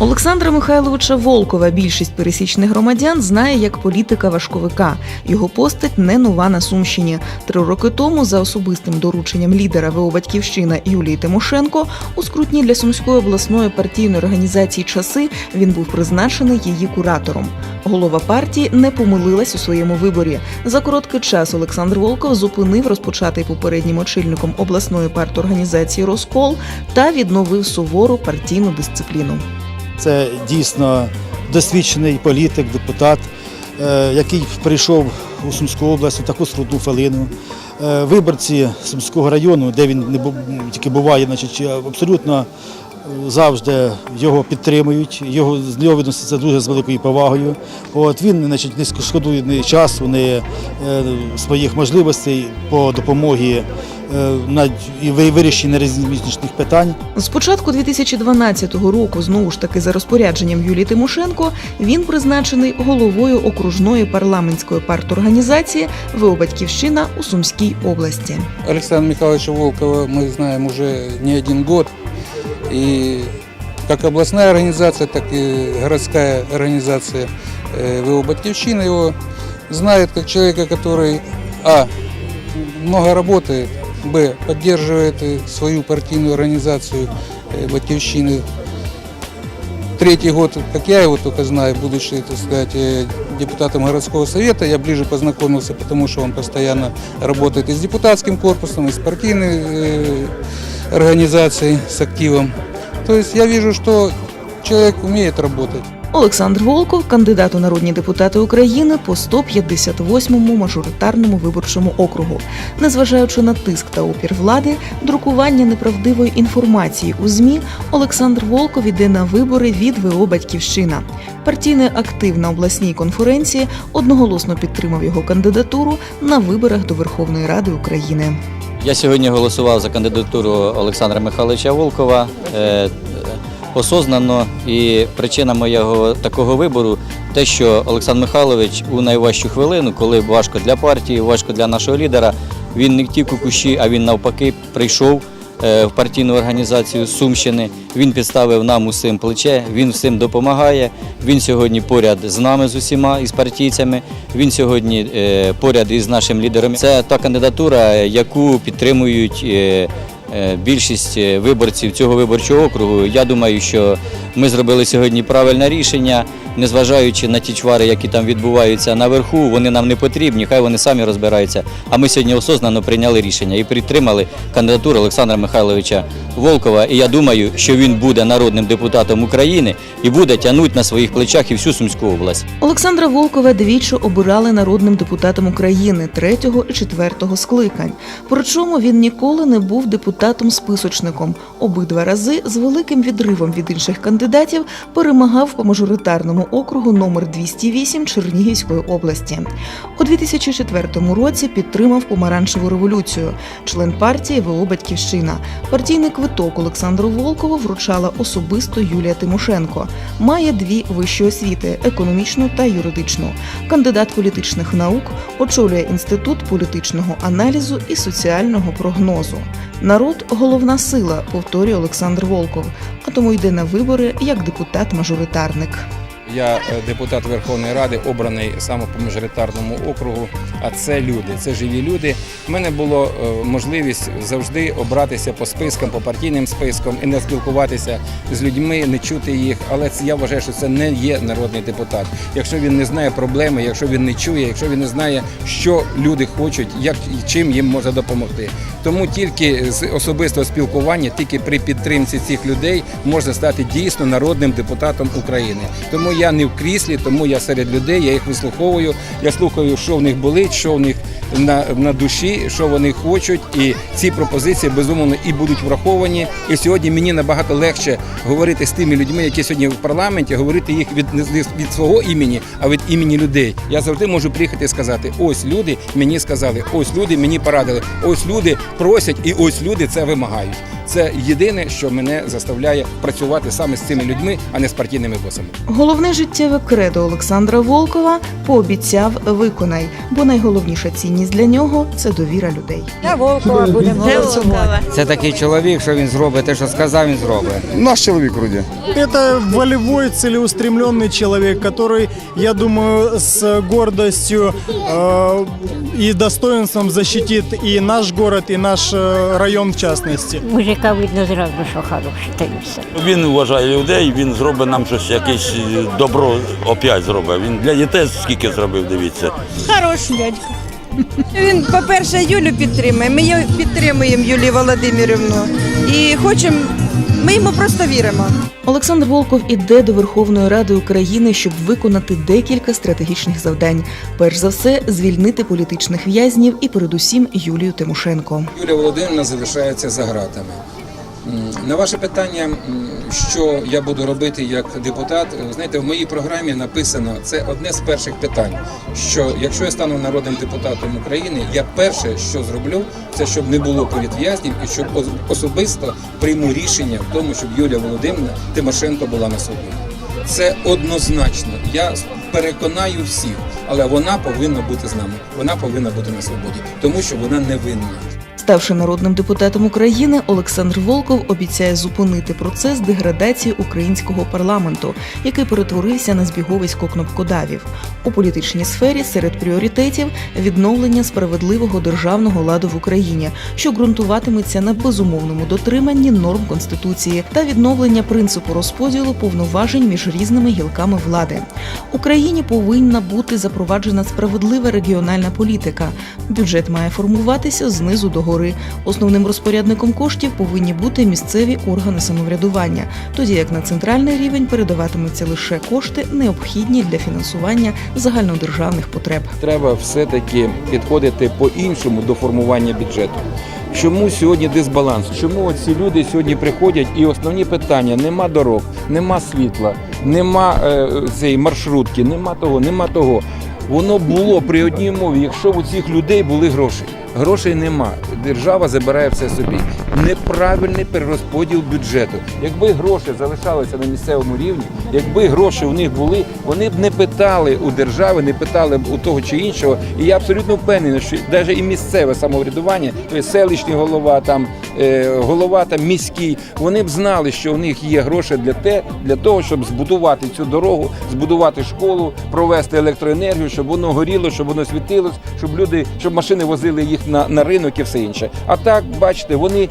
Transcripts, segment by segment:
Олександра Михайловича Волкова більшість пересічних громадян знає як політика важковика. Його постать не нова на Сумщині. Три роки тому, за особистим дорученням лідера ВО Батьківщина Юлії Тимошенко, у скрутні для сумської обласної партійної організації часи він був призначений її куратором. Голова партії не помилилась у своєму виборі. За короткий час Олександр Волков зупинив розпочатий попереднім очільником обласної парторганізації Розкол та відновив сувору партійну дисципліну. Це дійсно досвідчений політик, депутат, е, який прийшов у Сумську область у таку скрутну хвилину. Е, Виборці Сумського району, де він не був тільки буває, значить, абсолютно завжди його підтримують, його з нього відноситься дуже з великою повагою. От він значить, не шкодує ні часу, ні е, своїх можливостей по допомогі е, на і ви- вирішенні різних питань. З початку 2012 року, знову ж таки за розпорядженням Юлії Тимошенко, він призначений головою окружної парламентської парторганізації ВО Батьківщина у Сумській області. Александра Михайловича Волкова мы знаем уже не один год. И как областная организация, так и городская организация э, ВО «Батьковщина» его знает как человека, который, а, много работает, б, поддерживает э, свою партийную организацию э, «Батьковщины». Третий год, как я его только знаю, будучи, так сказать, э, депутатом городского совета, я ближе познакомился, потому что он постоянно работает и с депутатским корпусом, и с партийной организацией, с активом. То есть я вижу, что человек умеет работать. Олександр Волков, кандидат у народні депутати України по 158-му мажоритарному виборчому округу. Незважаючи на тиск та опір влади, друкування неправдивої інформації у ЗМІ, Олександр Волков іде на вибори від ВО Батьківщина. Партійний актив на обласній конференції одноголосно підтримав його кандидатуру на виборах до Верховної Ради України. Я сьогодні голосував за кандидатуру Олександра Михайловича Волкова е, осознано. І причина моєго такого вибору те, що Олександр Михайлович у найважчу хвилину, коли важко для партії, важко для нашого лідера, він не втік у кущі, а він навпаки прийшов в партійну організацію Сумщини. Він підставив нам усім плече, він всім допомагає. Він сьогодні поряд з нами з усіма із партійцями. Він сьогодні е, поряд із нашим лідером. Це та кандидатура, яку підтримують. е, е, Більшість е, виборців цього виборчого округу. Я думаю, що ми зробили сьогодні правильне рішення, незважаючи на ті чвари, які там відбуваються наверху, вони нам не потрібні, хай вони самі розбираються. А ми сьогодні осознано прийняли рішення і підтримали кандидатуру Олександра Михайловича Волкова. І я думаю, що він буде народним депутатом України і буде тягнути на своїх плечах і всю Сумську область. Олександра Волкова двічі обирали народним депутатом України третього і четвертого скликань. Причому він ніколи не був депутатом-списочником. Обидва рази з великим відривом від інших кандидатів перемагав по мажоритарному округу номер 208 Чернігівської області. У 2004 році підтримав помаранчеву революцію. Член партії ВО Батьківщина. Партійний квиток Олександру Волкову вручала особисто Юлія Тимошенко. Має дві вищі освіти економічну та юридичну. Кандидат політичних наук очолює інститут політичного аналізу і соціального прогнозу. Народ головна сила, повторює Олександр Волков, а тому йде на вибори як депутат-мажоритарник. Я е, депутат Верховної Ради, обраний саме по мажоритарному округу. А це люди, це живі люди. У мене було е, можливість завжди обратися по спискам, по партійним спискам і не спілкуватися з людьми, не чути їх. Але я вважаю, що це не є народний депутат. Якщо він не знає проблеми, якщо він не чує, якщо він не знає, що люди хочуть, як і чим їм може допомогти. Тому тільки з особистого спілкування, тільки при підтримці цих людей можна стати дійсно народним депутатом України. Тому я не в кріслі, тому я серед людей, я їх вислуховую. Я слухаю, що в них болить, що в них на, на душі, що вони хочуть. І ці пропозиції безумовно і будуть враховані. І сьогодні мені набагато легше говорити з тими людьми, які сьогодні в парламенті, говорити їх від від свого імені, а від імені людей. Я завжди можу приїхати і сказати: ось люди мені сказали, ось люди мені порадили, ось люди просять, і ось люди це вимагають. Це єдине, що мене заставляє працювати саме з цими людьми, а не з партійними босами. Головне життєве кредо Олександра Волкова пообіцяв виконай, бо найголовніша цінність для нього це довіра людей. Я Волкова будемо голосувати. Це такий чоловік, що він зробить, те, що сказав, він зробить. Наш человек вроде. Это волевой, целеустремленный человек, который, я думаю, с гордостью э, и достоинством защитит и наш город, и наш э, район в частности. Мужика видно зразу, що хороший, та й все. Він вважає людей, він зробить нам щось, якесь е, добро опять зробить. Він для дітей скільки зробив, дивіться. Хороший дядько. Він, по-перше, Юлю підтримує. Ми підтримуємо Юлію Володимирівну. І хочемо, ми йому просто віримо. Олександр Волков іде до Верховної Ради України, щоб виконати декілька стратегічних завдань. Перш за все, звільнити політичних в'язнів і, передусім, Юлію Тимошенко. Юлія Володимирівна залишається за ґратами. На ваше питання, що я буду робити як депутат, е, знаєте, в моїй програмі написано це одне з перших питань. Що якщо я стану народним депутатом України, я перше, що зроблю, це щоб не було політв'язнів і щоб особисто прийму рішення в тому, щоб Юлія Володимирівна Тимошенко була на свободі. Це однозначно. Я переконаю всіх, але вона повинна бути з нами. Вона повинна бути на свободі, тому що вона невинна. Ставши народним депутатом України, Олександр Волков обіцяє зупинити процес деградації українського парламенту, який перетворився на збіговисько кнопкодавів. У політичній сфері серед пріоритетів відновлення справедливого державного ладу в Україні, що ґрунтуватиметься на безумовному дотриманні норм конституції та відновлення принципу розподілу повноважень між різними гілками влади. Україні повинна бути запроваджена справедлива регіональна політика. Бюджет має формуватися знизу до. Основним розпорядником коштів повинні бути місцеві органи самоврядування, тоді як на центральний рівень передаватимуться лише кошти, необхідні для фінансування загальнодержавних потреб. треба все-таки підходити по-іншому до формування бюджету. Чому сьогодні дисбаланс? Чому ці люди сьогодні приходять і основні питання: нема дорог, нема світла, нема е, цієї маршрутки, нема того, нема того. Воно було при одній мові, якщо у цих людей були гроші. Грошей нема. Держава забирає все собі. Неправильний перерозподіл бюджету. Якби гроші залишалися на місцевому рівні, якби гроші у них були, вони б не питали у держави, не питали б у того чи іншого. І я абсолютно впевнений, що навіть і місцеве самоврядування, тобто селищний голова, там е, голова там міський, вони б знали, що у них є гроші для те, для того, щоб збудувати цю дорогу, збудувати школу, провести електроенергію, щоб воно горіло, щоб воно світилось, щоб люди, щоб машини возили їх на, на ринок і все інше. А так, бачите, вони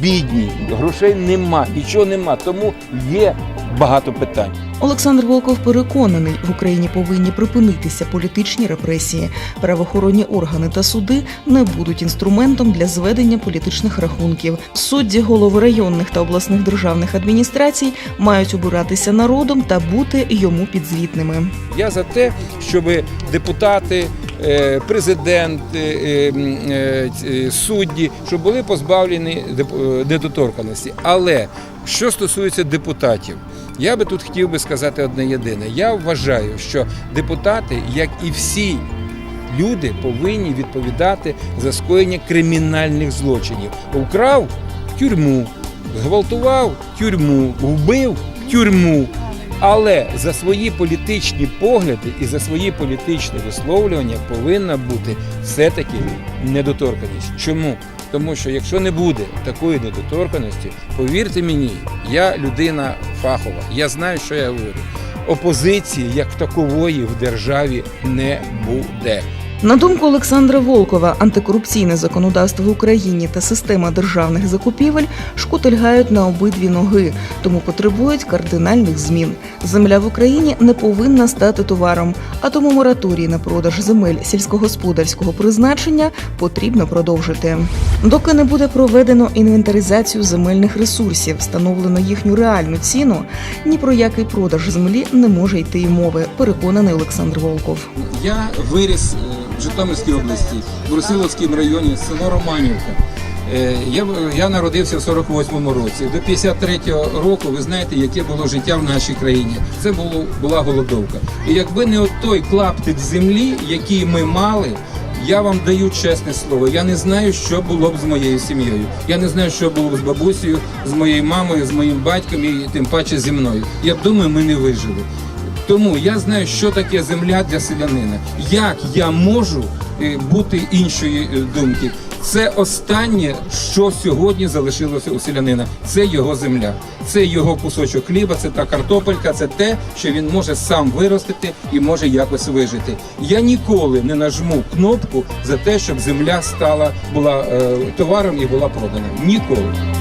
бідні, грошей нема, нічого нема, тому є багато питань. Олександр Волков переконаний, в Україні повинні припинитися політичні репресії. Правоохоронні органи та суди не будуть інструментом для зведення політичних рахунків. Судді голови районних та обласних державних адміністрацій мають обиратися народом та бути йому підзвітними. Я за те, щоб депутати, е, е, м, е, ці- судді, щоб були позбавлені е, недоторканості. Але що стосується депутатів, я би тут хотів би сказати одне єдине. Я вважаю, що депутати, як і всі люди, повинні відповідати за скоєння кримінальних злочинів. Вкрав тюрму, зґвалтував тюрму, вбив тюрму. Але за свої політичні погляди і за свої політичні висловлювання повинна бути все-таки недоторканість. Чому? Тому що якщо не буде такої недоторканості, повірте мені, я людина фахова, я знаю, що я говорю. Опозиції як такової в державі не буде. На думку Олександра Волкова, антикорупційне законодавство в Україні та система державних закупівель шкутильгають на обидві ноги, тому потребують кардинальних змін. Земля в Україні не повинна стати товаром, а тому мораторій на продаж земель сільськогосподарського призначення потрібно продовжити. Доки не буде проведено інвентаризацію земельних ресурсів, встановлено їхню реальну ціну, ні про який продаж землі не може йти й мови. Переконаний Олександр Волков. Я виріс е, в Житомирській області, в Брусиловському районі, село Романівка. Е, Я, я народився в 48-му році. До 53-го року ви знаєте, яке було життя в нашій країні. Це було, була голодовка. І якби не от той клаптик землі, який ми мали, Я вам даю чесне слово. Я не знаю, що було б з моєю сім'єю. Я не знаю, що було б з бабусею, з моєю мамою, з моїм батьком і тим паче зі мною. Я думаю, ми не вижили. Тому я знаю, що таке земля для селянина. Як я можу е, бути іншої е, думки? Це останнє, що сьогодні залишилося у селянина. Це його земля, це його кусочок хліба, це та картопелька, це те, що він може сам виростити і може якось вижити. Я ніколи не нажму кнопку за те, щоб земля стала була е, товаром і була продана. Ніколи.